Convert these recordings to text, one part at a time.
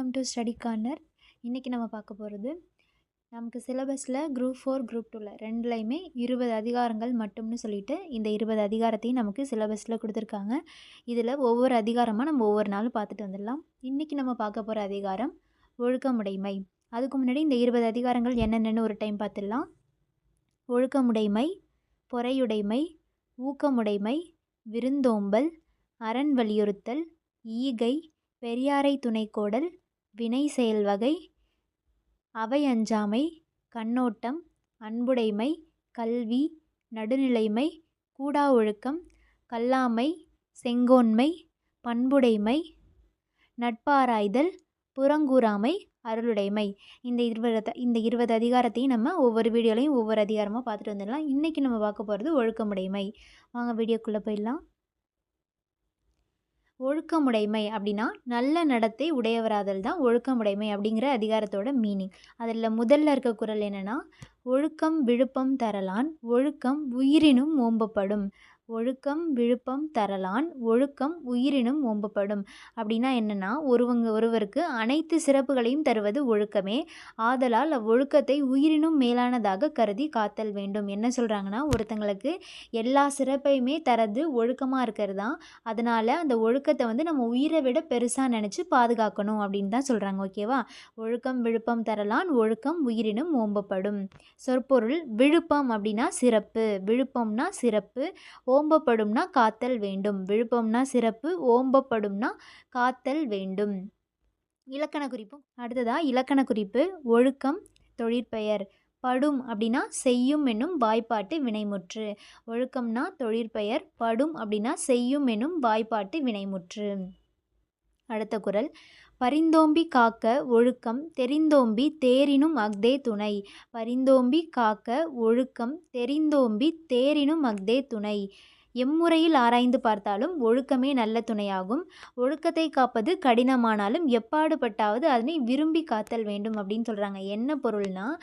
Welcome to study corner இன்றைக்கி நம்ம பார்க்க போகிறது நமக்கு சிலபஸில் குரூப் ஃபோர் குரூப் டூவில் ரெண்டுலையுமே இருபது அதிகாரங்கள் மட்டும்னு சொல்லிட்டு இந்த இருபது அதிகாரத்தையும் நமக்கு சிலபஸில் கொடுத்துருக்காங்க. இதில் ஒவ்வொரு அதிகாரமாக நம்ம ஒவ்வொரு நாளும் பார்த்துட்டு வந்துடலாம். இன்றைக்கி நம்ம பார்க்க போகிற அதிகாரம் ஒழுக்கமுடைமை. அதுக்கு முன்னாடி இந்த இருபது அதிகாரங்கள் என்னென்னு ஒரு டைம் பார்த்துடலாம். ஒழுக்கமுடைமை பொறையுடைமை ஊக்கமுடைமை விருந்தோம்பல் அரண் வலியுறுத்தல் ஈகை பெரியாரை துணைக்கோடல் வினை செயல்வகை அவை அஞ்சாமை கண்ணோட்டம் அன்புடைமை கல்வி நடுநிலைமை கூடா ஒழுக்கம் கல்லாமை செங்கோன்மை பண்புடைமை நட்பாராய்தல் புறங்கூறாமை அருளுடைமை. இந்த இருபது இந்த இருபது அதிகாரத்தையும் நம்ம ஒவ்வொரு வீடியோலையும் ஒவ்வொரு அதிகாரமாக பார்த்துட்டு வந்துடலாம். இன்றைக்கி நம்ம பார்க்க போகிறது ஒழுக்கமுடைமை. வாங்க வீடியோக்குள்ளே போயிடலாம். ஒழுக்கமுடைமை அப்படின்னா நல்ல நடத்தை உடையவராதல் தான் ஒழுக்கமுடைமை அப்படிங்கிற அதிகாரத்தோட மீனிங் அதில் முதல்ல இருக்க குரல் என்னென்னா ஒழுக்கம் விழுப்பம் தரலான் ஒழுக்கம் உயிரினும் ஓம்பப்படும். ஒழுக்கம் விழுப்பம் தரலான் ஒழுக்கம் உயிரினும் ஓம்பப்படும். அப்படின்னா என்னென்னா ஒருவங்க ஒருவருக்கு அனைத்து சிறப்புகளையும் தருவது ஒழுக்கமே. ஆதலால் அவ்வொழுக்கத்தை உயிரினும் மேலானதாக கருதி காத்தல் வேண்டும். என்ன சொல்கிறாங்கன்னா ஒருத்தங்களுக்கு எல்லா சிறப்பையுமே தரது ஒழுக்கமாக இருக்கிறது? தான் அதனால் அந்த ஒழுக்கத்தை வந்து நம்ம உயிரை விட பெருசாக நினச்சி பாதுகாக்கணும் அப்படின்னு தான் சொல்கிறாங்க ஓகேவா ஒழுக்கம் விழுப்பம் தரலான் ஒழுக்கம் உயிரினும் ஓம்பப்படும். சொற்பொருள் விழுப்பம் அப்படின்னா சிறப்பு. விழுப்பம்னா சிறப்பு. ஓ ஓம்பப்படும்னா காத்தல் வேண்டும். விழுப்பம்னா சிறப்பு ஓம்பப்படும்னா காத்தல் வேண்டும். இலக்கண குறிப்பு. அடுத்ததாக இலக்கண குறிப்பு. ஒழுக்கம் தொழிற்பெயர். படும் அப்படின்னா செய்யும் என்னும் வாய்ப்பாட்டு வினைமுற்று. ஒழுக்கம்னா தொழிற்பெயர் படும் அப்படின்னா செய்யும் என்னும் வாய்ப்பாட்டு வினைமுற்று. அடுத்த குரல். பரிந்தோம்பி காக்க ஒழுக்கம் தெரிந்தோம்பி தேரினும் அஃதே துணை. பரிந்தோம்பி காக்க ஒழுக்கம் தெரிந்தோம்பி தேரினும் அஃதே துணை. எம்முறையில் ஆராய்ந்து பார்த்தாலும் ஒழுக்கமே நல்ல துணையாகும். ஒழுக்கத்தை காப்பது கடினமானாலும் எப்பாடுபட்டாவது அதனை விரும்பி காத்தல் வேண்டும் அப்படின்னு சொல்கிறாங்க என்ன பொருள்னால்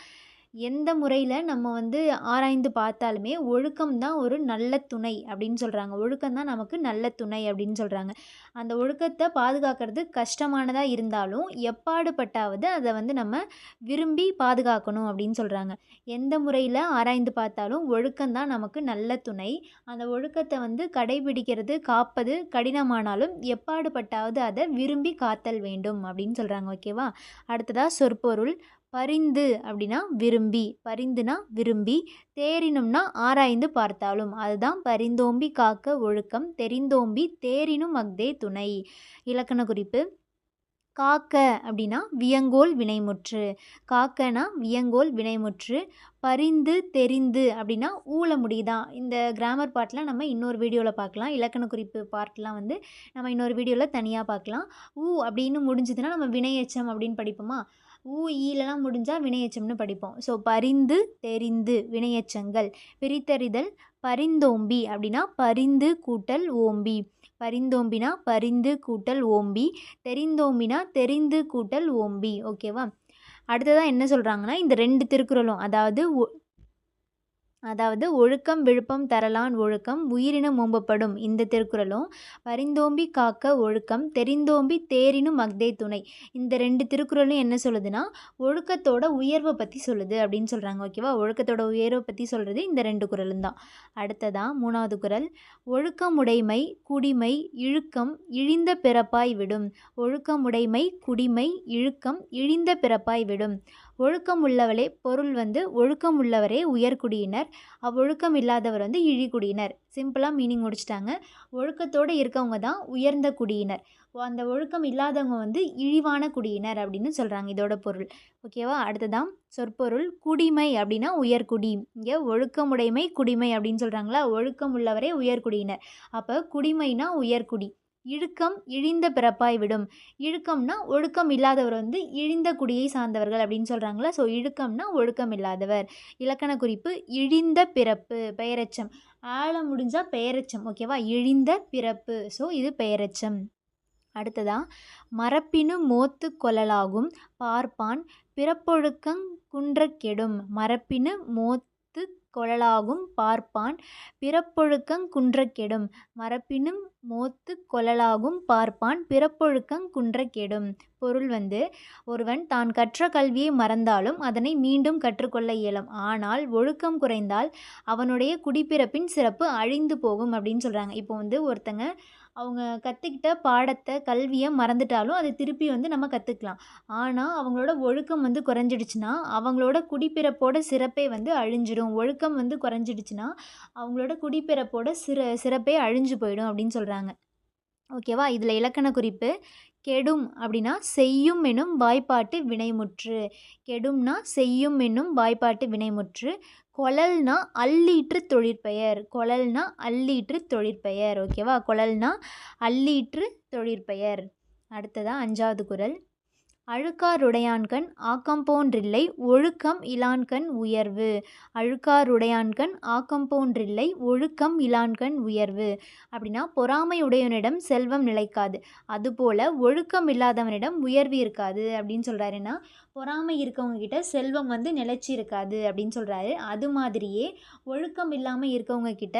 எந்த முறையில் நம்ம வந்து ஆராய்ந்து பார்த்தாலுமே ஒழுக்கம் தான் ஒரு நல்ல துணை அப்படின்னு சொல்கிறாங்க ஒழுக்கம் தான் நமக்கு நல்ல துணை அப்படின்னு சொல்கிறாங்க அந்த ஒழுக்கத்தை பாதுகாக்கிறது கஷ்டமானதாக இருந்தாலும் எப்பாடுபட்டாவது அதை வந்து நம்ம விரும்பி பாதுகாக்கணும் அப்படின்னு சொல்கிறாங்க எந்த முறையில் ஆராய்ந்து பார்த்தாலும் ஒழுக்கம் தான் நமக்கு நல்ல துணை. அந்த ஒழுக்கத்தை வந்து கடைபிடிக்கிறது காப்பது கடினமானாலும் எப்பாடுபட்டாவது அதை விரும்பி காத்தல் வேண்டும் அப்படின்னு சொல்கிறாங்க ஓகேவா? அடுத்ததாக சொற்பொருள். பரிந்து அப்படின்னா விரும்பி பரிந்துனா விரும்பி தேரினும்னா ஆராய்ந்து பார்த்தாலும். அதுதான் பரிந்தோம்பி காக்க ஒழுக்கம் தெரிந்தோம்பி தேரினும் அஃதே துணை. இலக்கண குறிப்பு. காக்க அப்படின்னா வியங்கோல் வினைமுற்று. காக்கனா வியங்கோல் வினைமுற்று. பரிந்து தெரிந்து அப்படின்னா ஊழ முடியுதான் இந்த கிராமர் பார்ட்லாம் நம்ம இன்னொரு வீடியோவில் பார்க்கலாம். இலக்கண குறிப்பு பார்ட்லாம் வந்து நம்ம இன்னொரு வீடியோவில் தனியாக பார்க்கலாம். ஊ அப்படின்னு முடிஞ்சதுன்னா நம்ம வினையச்சம் அப்படின்னு படிப்போமா? ஊ ஈலலாம் முடிஞ்சால் வினையச்சம்னு படிப்போம். ஸோ பரிந்து தெரிந்து வினையச்சங்கள். பிரித்தறிதல் பரிந்தோம்பி அப்படின்னா பரிந்து கூட்டல் ஓம்பி. பரிந்தோம்பினா பரிந்து கூட்டல் ஓம்பி. தெரிந்தோம்பினா தெரிந்து கூட்டல் ஓம்பி. ஓகேவா அடுத்ததாக என்ன சொல்கிறாங்கன்னா இந்த ரெண்டு திருக்குறளும் அதாவது அதாவது ஒழுக்கம் விழுப்பம் தரலான் ஒழுக்கம் உயிரினம் ஓம்பப்படும் இந்த திருக்குறளும் பரிந்தோம்பி காக்க ஒழுக்கம் தெரிந்தோம்பி தேரினும் மக்தே துணை. இந்த ரெண்டு திருக்குறளும் என்ன சொல்லுதுன்னா ஒழுக்கத்தோட உயர்வை பற்றி சொல்லுது அப்படின்னு சொல்கிறாங்க ஓகேவா ஒழுக்கத்தோட உயர்வை பற்றி சொல்கிறது இந்த ரெண்டு குரலும் தான். அடுத்ததாக மூணாவது குரல் ஒழுக்கமுடைமை குடிமை இழுக்கம் இழிந்த பிறப்பாய் விடும். ஒழுக்கமுடைமை குடிமை இழுக்கம் இழிந்த பிறப்பாய் விடும். ஒழுக்கம் உள்ளவளே பொருள் வந்து ஒழுக்கம் உள்ளவரே உயர்குடியினர். அவ்வொழுக்கம் இல்லாதவர் வந்து இழிகுடியினர். சிம்பிளாக மீனிங் முடிச்சிட்டாங்க. ஒழுக்கத்தோடு இருக்கவங்க தான் உயர்ந்த குடியினர். அந்த ஒழுக்கம் இல்லாதவங்க வந்து இழிவான குடியினர் அப்படின்னு சொல்கிறாங்க இதோட பொருள். ஓகேவா அடுத்ததான் சொற்பொருள் குடிமை அப்படின்னா உயர்குடி. இங்கே ஒழுக்கமுடைமை குடிமை அப்படின்னு சொல்கிறாங்களா ஒழுக்கம் உள்ளவரே உயர்குடியினர். அப்போ குடிமைனா உயர்குடி. இழுக்கம் இழிந்த பிறப்பாய் விடும். இழுக்கம்னா ஒழுக்கம் இல்லாதவர் வந்து இழிந்த குடியை சார்ந்தவர்கள் அப்படின்னு சொல்கிறாங்களா ஸோ இழுக்கம்னா ஒழுக்கம் இல்லாதவர். இலக்கண குறிப்பு இழிந்த பிறப்பு பெயரச்சம். ஆழ முடிஞ்சால் பெயரச்சம் ஓகேவா இழிந்த பிறப்பு. ஸோ இது பெயரச்சம். அடுத்ததா மரப்பினு மோத்து கொள்ளலாகும் பார்ப்பான் பிறப்பொழுக்கங் குன்றக்கெடும் மரப்பினு மோத்து கொளலாகும் பார்ப்பான் பிறப்பொழுக்கங் குன்றக் கெடும் மறப்பினும் மோத்துக் கொளலாகும் பார்ப்பான் பிறப்பொழுக்கங் குன்றக் கெடும் பொருள் வந்து ஒருவன் தான் கற்ற கல்வியை மறந்தாலும் அதனை மீண்டும் கற்றுக்கொள்ள இயலும். ஆனால் ஒழுக்கம் குறைந்தால் அவனுடைய குடிப்பிறப்பின் சிறப்பு அழிந்து போகும் அப்படின்னு சொல்கிறாங்க இப்போ வந்து ஒருத்தங்க அவங்க கற்றுக்கிட்ட பாடத்தை கல்வியை மறந்துட்டாலும் அதை திருப்பி வந்து நம்ம கற்றுக்கலாம் ஆனால் அவங்களோட ஒழுக்கம் வந்து குறைஞ்சிடுச்சுன்னா அவங்களோட குடிப்பிறப்போட சிறப்பே வந்து அழிஞ்சிடும். ஒழுக்கம் வந்து குறைஞ்சிடுச்சுன்னா அவங்களோட குடிப்பிறப்போட சிற சிறப்பே அழிஞ்சு போயிடும் அப்படின்னு சொல்கிறாங்க ஓகேவா இதில் இலக்கண குறிப்பு. கெடும் அப்படின்னா செய்யும் எனும் வாய்ப்பாட்டு வினைமுற்று. கெடும்னா செய்யும் என்னும் வாய்ப்பாட்டு வினைமுற்று. கொழல்னா அல்லீற்று தொழிற்பெயர். கொழல்னா அல்லீற்று தொழிற்பெயர். ஓகேவா? கொழல்னா அல்லீற்று தொழிற்பெயர். அடுத்ததாக அஞ்சாவது குறள் அழுக்காருடையான்கண் ஆக்கம்போன்றில்லை ஒழுக்கம் இலான்கண் உயர்வு. அழுக்காருடையான்கண் ஆக்கம்போன்றில்லை ஒழுக்கம் இலான்கண் உயர்வு. அப்படின்னா பொறாமை உடையவனிடம் செல்வம் நிலைக்காது. அதுபோல் ஒழுக்கம் இல்லாதவனிடம் உயர்வு இருக்காது அப்படின்னு சொல்கிறாருன்னா பொறாமை இருக்கவங்க கிட்ட செல்வம் வந்து நிலைச்சி இருக்காது அப்படின்னு சொல்கிறாரு அது மாதிரியே ஒழுக்கம் இல்லாமல் இருக்கவங்க கிட்ட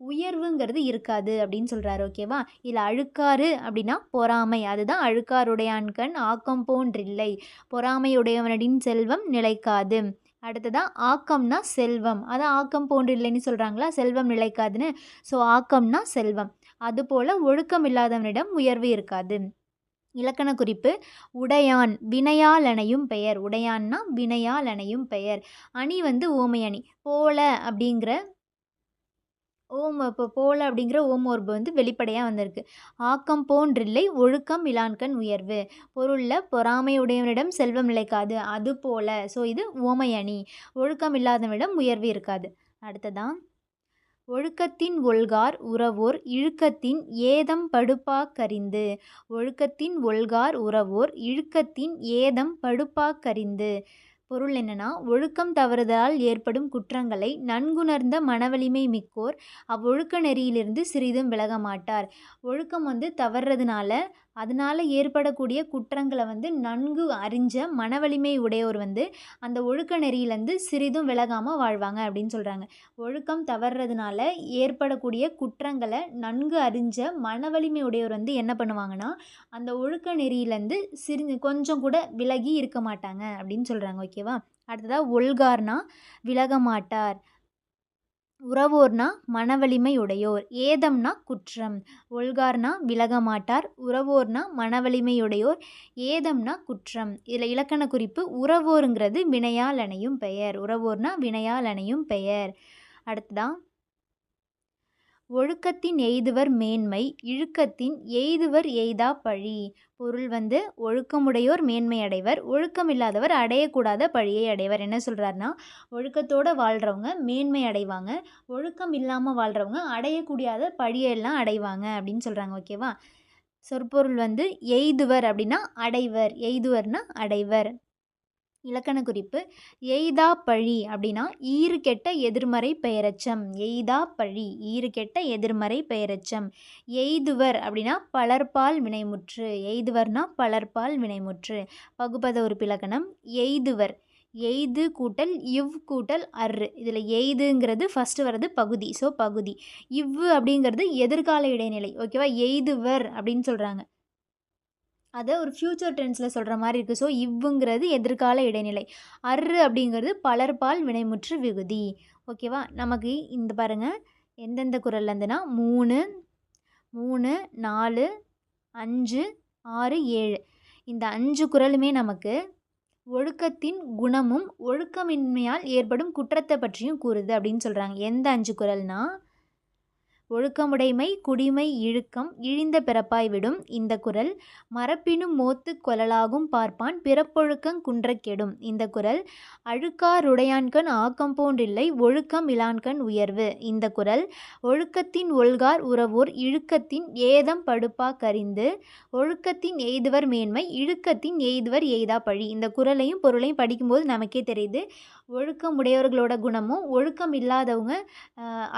உயர்வுங்கிறது இருக்காது அப்படின்னு சொல்கிறாரு ஓகேவா இல்லை அழுக்காறு அப்படின்னா பொறாமை. அதுதான் அழுக்காருடையான்கண் ஆக்கம் போன்றில்லை. பொறாமையுடையவனடின் செல்வம் நிலைக்காது. அடுத்ததாக ஆக்கம்னா செல்வம். அதான் ஆக்கம் போன்றில்லைன்னு சொல்கிறாங்களா செல்வம் நிலைக்காதுன்னு. ஸோ ஆக்கம்னா செல்வம். அதுபோல் ஒழுக்கம் இல்லாதவனிடம் உயர்வு இருக்காது. இலக்கண குறிப்பு உடையான் வினையால் அணையும் பெயர். உடையான்னா வினையால் அணையும் பெயர். அணி வந்து ஓமை அணி போல அப்படிங்கிற ஓம் இப்போ போல அப்படிங்கிற ஓமோர்பு வந்து வெளிப்படையாக வந்திருக்கு. ஆக்கம் போன்றில்லை ஒழுக்கம் இலான்கண் உயர்வு. பொருளில் பொறாமையுடையவனிடம் செல்வம் நிலைக்காது அது போல. ஸோ இது ஓமை அணி. ஒழுக்கம் இல்லாதவனிடம் உயர்வு இருக்காது. அடுத்ததான் ஒழுக்கத்தின் ஒல்கார் உறவோர் இழுக்கத்தின் ஏதம் படுப்பாக்கறிந்து ஒழுக்கத்தின் ஒல்கார் உறவோர் இழுக்கத்தின் ஏதம் படுப்பாக்கறிந்து பொருள் என்னென்னா ஒழுக்கம் தவறுதலால் ஏற்படும் குற்றங்களை நன்குணர்ந்த மனவலிமை மிக்கோர் அவ்வொழுக்க நெறியிலிருந்து சிறிதும் விலக மாட்டார். ஒழுக்கம் வந்து தவறுறதுனால அதனால் ஏற்படக்கூடிய குற்றங்களை வந்து நன்கு அறிஞ்ச மனவலிமை உடையோர் வந்து அந்த ஒழுக்க நெறியிலேருந்து சிறிதும் விலகாமல் வாழ்வாங்க அப்படின்னு சொல்கிறாங்க ஒழுக்கம் தவறுறதுனால ஏற்படக்கூடிய குற்றங்களை நன்கு அறிஞ்ச மன வலிமை உடையோர் வந்து என்ன பண்ணுவாங்கன்னா அந்த ஒழுக்க நெறியிலேருந்து சிறி கொஞ்சம் கூட விலகி இருக்க மாட்டாங்க அப்படின்னு சொல்கிறாங்க ஓகேவா? அடுத்ததாக ஒல்கார்னா விலக மாட்டார் உறவோர்னா மனவலிமை உடையோர் ஏதம்னா குற்றம் ஒல்கார்னா விலக மாட்டார் உறவோர்னா மனவலிமையுடையோர் ஏதம்னா குற்றம். இதில் இலக்கண குறிப்பு உறவோருங்கிறது வினையால் அணையும் பெயர் உறவோர்னா வினையால் அணையும் பெயர். அடுத்ததான் ஒழுக்கத்தின் எய்துவர் மேன்மை இழுக்கத்தின் எய்துவர் எய்தா பழி. பொருள் வந்து ஒழுக்கமுடையோர் மேன்மை அடைவர் ஒழுக்கம் இல்லாதவர் அடையக்கூடாத பழியை அடைவர். என்ன சொல்கிறாருன்னா ஒழுக்கத்தோடு வாழ்கிறவங்க மேன்மை அடைவாங்க ஒழுக்கம் இல்லாமல் வாழ்கிறவங்க அடையக்கூடியாத பழியெல்லாம் அடைவாங்க அப்படின்னு சொல்கிறாங்க ஓகேவா? சொற்பொருள் வந்து எய்துவர் அப்படின்னா அடைவர் எய்துவர்னா அடைவர். இலக்கண குறிப்பு எய்தா பழி அப்படின்னா ஈறு கெட்ட எதிர்மறை பெயரச்சம். எய்தா பழி ஈறு கெட்ட எதிர்மறை பெயரச்சம். எய்துவர் அப்படின்னா பலர்பால் வினைமுற்று. எய்துவர்னா பலர்பால் வினைமுற்று. பகுபத உறுப்பிலக்கணம் எய்துவர். எய்து கூட்டல் இவ் கூட்டல் அர்ரு இதில் எய்துங்கிறது ஃபஸ்ட்டு வர்றது பகுதி. ஸோ பகுதி. இவ்வு அப்படிங்கிறது எதிர்கால இடைநிலை. ஓகேவா எய்துவர் அப்படின்னு சொல்கிறாங்க அதை ஒரு ஃப்யூச்சர் ட்ரெண்ட்ஸில் சொல்கிற மாதிரி இருக்குது ஸோ இவ்வுங்கிறது எதிர்கால இடைநிலை. அரு அப்படிங்கிறது பலர்பால் வினைமுற்று விகுதி. ஓகேவா நமக்கு இந்த பாருங்கள் எந்தெந்த குரல்லேருந்துனா மூணு மூணு நாலு அஞ்சு ஆறு ஏழு. இந்த அஞ்சு குரலுமே நமக்கு ஒழுக்கத்தின் குணமும் ஒழுக்கமின்மையால் ஏற்படும் குற்றத்தை பற்றியும் கூறுது அப்படின்னு சொல்கிறாங்க எந்த அஞ்சு குரல்னால் ஒழுக்கமுடைமை குடிமை இழுக்கம் இழிந்த பிறப்பாய் விடும் இந்த குரல் மரப்பினும் மோத்து கொலலாகும் பார்ப்பான் பிறப்பொழுக்கங் குன்றக் கெடும் இந்த குரல் அழுக்காருடையான்கண் ஆக்கம் போன்றில்லை ஒழுக்கம் இலான்கண் உயர்வு. இந்த குரல் ஒழுக்கத்தின் ஒல்கார் உறவோர் இழுக்கத்தின் ஏதம் படுப்பா கரிந்து ஒழுக்கத்தின் எய்துவர் மேன்மை இழுக்கத்தின் எய்துவர் எய்தா பழி. இந்த குரலையும் பொருளையும் படிக்கும்போது நமக்கே தெரியுது ஒழுக்கம் உடையவர்களோட குணமும் ஒழுக்கம் இல்லாதவங்க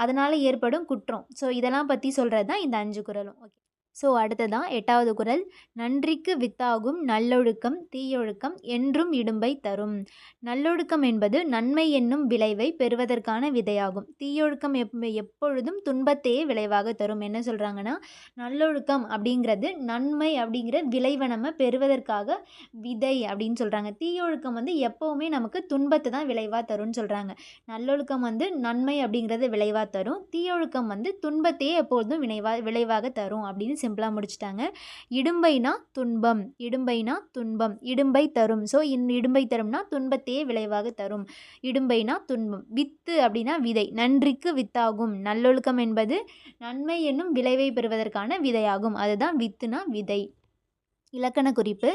அதனால் ஏற்படும் குற்றம். ஸோ இதெல்லாம் பற்றி சொல்கிறது தான் இந்த அஞ்சு குறளும். ஓகே ஸோ அடுத்ததான் எட்டாவது குறள் நன்றிக்கு வித்தாகும் நல்லொழுக்கம் தீயொழுக்கம் என்றும் இடும்பை தரும். நல்லொழுக்கம் என்பது நன்மை என்னும் விளைவை பெறுவதற்கான விதையாகும். தீயொழுக்கம் எப் எப்பொழுதும் துன்பத்தையே விளைவாக தரும். என்ன சொல்கிறாங்கன்னா நல்லொழுக்கம் அப்படிங்கிறது நன்மை அப்படிங்கிற விளைவை நம்ம பெறுவதற்காக விதை அப்படின்னு சொல்கிறாங்க தீயொழுக்கம் வந்து எப்போவுமே நமக்கு துன்பத்தை தான் விளைவாக தரும்னு சொல்கிறாங்க நல்லொழுக்கம் வந்து நன்மை அப்படிங்கிறத விளைவாக தரும். தீயொழுக்கம் வந்து துன்பத்தையே எப்பொழுதும் விளைவாக விளைவாக தரும் அப்படின்னு சிம்பிளாக முடிச்சிட்டாங்க. இடும்பைனா துன்பம் இடும்பைனா துன்பம் இடும்பை தரும். ஸோ இன் இடும்பை தரும்னா துன்பத்தையே விளைவாக தரும். இடும்பைனா துன்பம் வித்து அப்படின்னா விதை. நன்றிக்கு வித்தாகும். நல்லொழுக்கம் என்பது நன்மை என்னும் விளைவை பெறுவதற்கான விதையாகும். அதுதான் வித்துனா விதை. இலக்கண குறிப்பு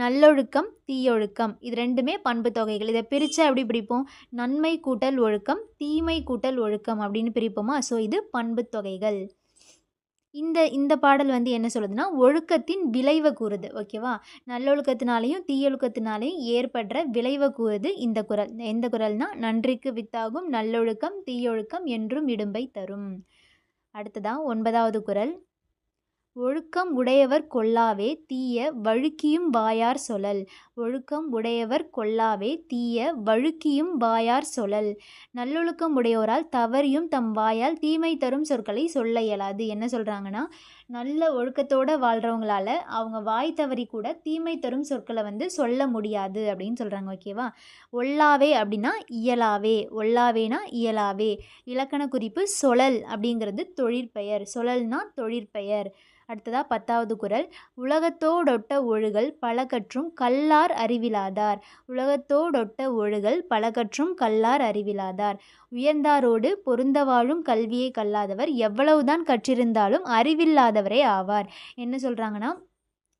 நல்லொழுக்கம் தீயொழுக்கம். இது ரெண்டுமே பண்பு தொகைகள். இதை பிரித்து அப்படி பிடிப்போம் நன்மை கூட்டல் ஒழுக்கம் தீமை கூட்டல் ஒழுக்கம் அப்படின்னு பிரிப்போமா? ஸோ இது பண்பு தொகைகள். இந்த இந்த பாடல் வந்து என்ன சொல்லுதுன்னா ஒழுக்கத்தின் விளைவை கூறுது ஓகேவா நல்லொழுக்கத்தினாலையும் தீயொழுக்கத்தினாலையும் ஏற்படுற விளைவை கூறுது இந்த குரல். எந்த குரல்னா நன்றிக்கு வித்தாகும் நல்லொழுக்கம் தீயொழுக்கம் என்றும் இடும்பை தரும். அடுத்ததான் ஒன்பதாவது குரல். ஒழுக்கம் உடையவர் கொல்லாவே தீய வழுக்கியும் வாயார் சொலல் ஒழுக்கம் உடையவர் கொல்லாவே தீய வழுக்கியும் வாயார் சொலல் நல்லொழுக்கம் உடையோரால் தவறியும் தம் வாயால் தீமை தரும் சொற்களை சொல்ல இயலாது. என்ன சொல்கிறாங்கன்னா நல்ல ஒழுக்கத்தோடு வாழ்கிறவங்களால அவங்க வாய் தவறி கூட தீமை தரும் சொற்களை வந்து சொல்ல முடியாது அப்படின்னு சொல்கிறாங்க ஓகேவா ஒல்லாவே அப்படின்னா இயலாவே ஒல்லாவேனா இயலாவே. இலக்கண குறிப்பு சொலல் அப்படிங்கிறது தொழிற்பெயர். சொலல்னா தொழிற்பெயர். அடுத்ததாக பத்தாவது குரல் உலகத்தோடொட்ட ஒழுகல் பலகற்றும் கல்லார் அறிவிலாதார். உலகத்தோடொட்ட ஒழுகல் பலகற்றும் கல்லார் அறிவிலாதார். உயர்ந்தாரோடு பொருந்த வாழும் கல்வியை கல்லாதவர் எவ்வளவுதான் கற்றிருந்தாலும் அறிவில்லாதவரே ஆவார். என்ன சொல்கிறாங்கன்னா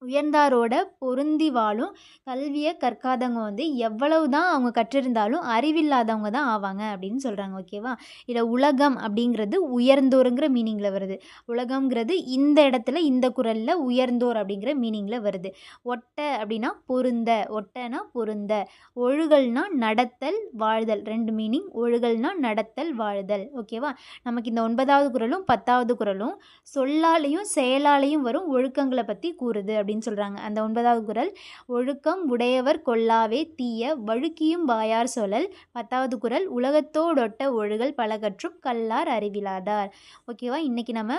உயர்ந்தாரோட பொருந்தி வாழும் கல்வியை கற்காதவங்க வந்து எவ்வளவு தான் அவங்க கற்றிருந்தாலும் அறிவில்லாதவங்க தான் ஆவாங்க அப்படின்னு சொல்கிறாங்க ஓகேவா இதில் உலகம் அப்படிங்கிறது உயர்ந்தோருங்கிற மீனிங்கில் வருது. உலகம்ங்கிறது இந்த இடத்துல இந்த குரலில் உயர்ந்தோர் அப்படிங்கிற மீனிங்கில் வருது. ஒட்டை அப்படின்னா பொருந்த ஒட்டைனா பொருந்த. ஒழுகல்னா நடத்தல் வாழ்தல். ரெண்டு மீனிங் ஒழுகல்னா நடத்தல் வாழ்தல் ஓகேவா நமக்கு இந்த ஒன்பதாவது குரலும் பத்தாவது குரலும் சொல்லாலையும் செயலாலையும் வரும் ஒழுக்கங்களை பற்றி கூறுது அப்படின்னு சொல்கிறாங்க அந்த ஒன்பதாவது குரல் ஒழுக்கம் உடையவர் கொல்லாவே தீய வழுக்கியும் வாயார் சொல்லல் பத்தாவது குரல் உலகத்தோடொட்ட ஒழுகல் பலகற்றும் கல்லார் அறிவிலாதார். ஓகேவா இன்றைக்கி நம்ம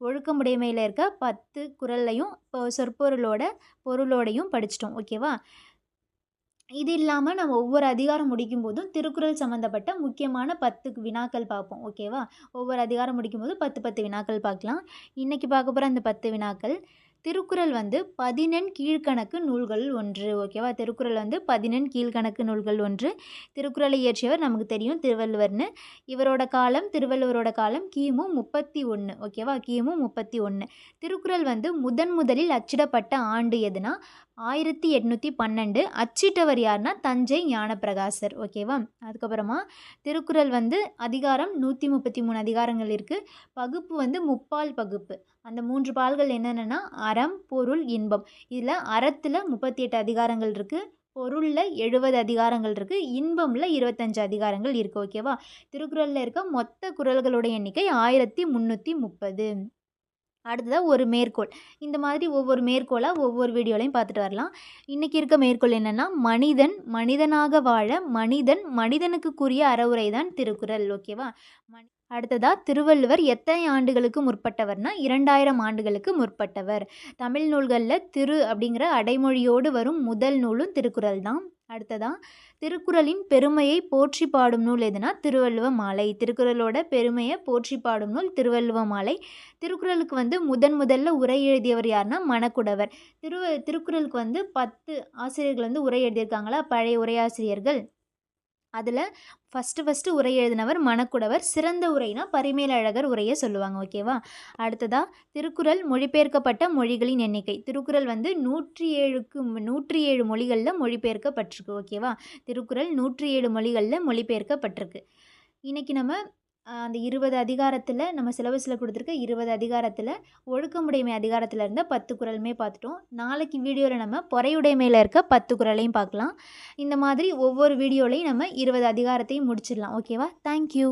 ஒழுக்கமுடைமையில் இருக்க பத்து குரல்லையும் இப்போ சொற்பொருளோட பொருளோடையும் படிச்சிட்டோம். ஓகேவா இது இல்லாமல் நம்ம ஒவ்வொரு அதிகாரம் முடிக்கும் போதும் திருக்குறள் சம்மந்தப்பட்ட முக்கியமான பத்து வினாக்கள் பார்ப்போம். ஓகேவா ஒவ்வொரு அதிகாரம் முடிக்கும் போது பத்து பத்து வினாக்கள் பார்க்கலாம். இன்றைக்கி பார்க்க போகிற அந்த பத்து வினாக்கள் திருக்குறள் வந்து பதினெண் கீழ்கணக்கு நூல்கள் ஒன்று ஓகேவா திருக்குறள் வந்து பதினெண் கீழ்கணக்கு நூல்கள் ஒன்று. திருக்குறளை இயற்றியவர் நமக்கு தெரியும் திருவள்ளுவர்னு. இவரோட காலம் திருவள்ளுவரோட காலம் கிமு முப்பத்தி ஒன்று ஓகேவா கிமு முப்பத்தி ஒன்று திருக்குறள் வந்து முதன் முதலில் அச்சிடப்பட்ட ஆண்டு எதுனா? ஆயிரத்தி எட்நூற்றி பன்னெண்டு அச்சிட்டவர் யாருன்னா தஞ்சை ஞானப்பிரகாசர் ஓகேவா? அதுக்கப்புறமா திருக்குறள் வந்து அதிகாரம் நூற்றி முப்பத்தி மூணு அதிகாரங்கள் இருக்குது பகுப்பு வந்து முப்பால் பகுப்பு. அந்த மூன்று பால்கள் என்னென்னா அறம் பொருள் இன்பம். இதில் அறத்தில் முப்பத்தி எட்டு அதிகாரங்கள் இருக்குது பொருளில் எழுபது அதிகாரங்கள் இருக்குது இன்பமில் இருபத்தஞ்சு அதிகாரங்கள் இருக்குது ஓகேவா? திருக்குறளில் இருக்க மொத்த குரல்களோட எண்ணிக்கை ஆயிரத்தி முந்நூற்றி முப்பது. அடுத்ததாக ஒரு மேற்கோள். இந்த மாதிரி ஒவ்வொரு மேற்கோளாக ஒவ்வொரு வீடியோலையும் பார்த்துட்டு வரலாம். இன்றைக்கி இருக்க மேற்கோள் என்னென்னா மனிதன் மனிதனாக வாழ மனிதன் மனிதனுக்குரிய அறவுரை தான் திருக்குறள் ஓகேவா? மனி அடுத்ததாக திருவள்ளுவர் எத்தனை ஆண்டுகளுக்கு முற்பட்டவர்னா இரண்டாயிரம் ஆண்டுகளுக்கு முற்பட்டவர். தமிழ் நூல்களில் திரு அப்படிங்கிற அடைமொழியோடு வரும் முதல் நூலும் திருக்குறள் தான் அடுத்ததாக திருக்குறளின் பெருமையை போற்றி பாடும் நூல் எதுனா? திருவள்ளுவ மாலை. திருக்குறளோட பெருமையை போற்றி பாடும் நூல் திருவள்ளுவ மாலை. திருக்குறளுக்கு வந்து முதன் முதல்ல உரை எழுதியவர் யாருன்னா மணக்குடவர். திரு திருக்குறளுக்கு வந்து பத்து ஆசிரியர்கள் வந்து உரை எழுதியிருக்காங்களா? பழைய உரையாசிரியர்கள். அதில் ஃபஸ்ட்டு ஃபஸ்ட்டு உரை எழுதினவர் மணக்குடவர் சிறந்த உரைனா பரிமேலழகர் உரையை சொல்லுவாங்க ஓகேவா அடுத்ததாக திருக்குறள் மொழிபெயர்க்கப்பட்ட மொழிகளின் எண்ணிக்கை. திருக்குறள் வந்து நூற்றி ஏழுக்கு நூற்றி ஏழு மொழிகளில் மொழிபெயர்க்கப்பட்டிருக்கு ஓகேவா திருக்குறள் நூற்றி ஏழு மொழிகளில் மொழிபெயர்க்கப்பட்டிருக்கு. இன்றைக்கி நம்ம அந்த இருபது அதிகாரத்தில் நம்ம சிலபஸில் கொடுத்துருக்க இருபது அதிகாரத்தில் ஒழுக்கமுடைமை அதிகாரத்தில் இருந்த பத்து குரலுமே பார்த்துட்டோம் நாளைக்கு வீடியோவில் நம்ம பொறையுடைமையில் இருக்க பத்து குரலையும் பார்க்கலாம் இந்த மாதிரி ஒவ்வொரு வீடியோலையும் நம்ம இருபது அதிகாரத்தையும் முடிச்சிடலாம். ஓகேவா? தேங்க்யூ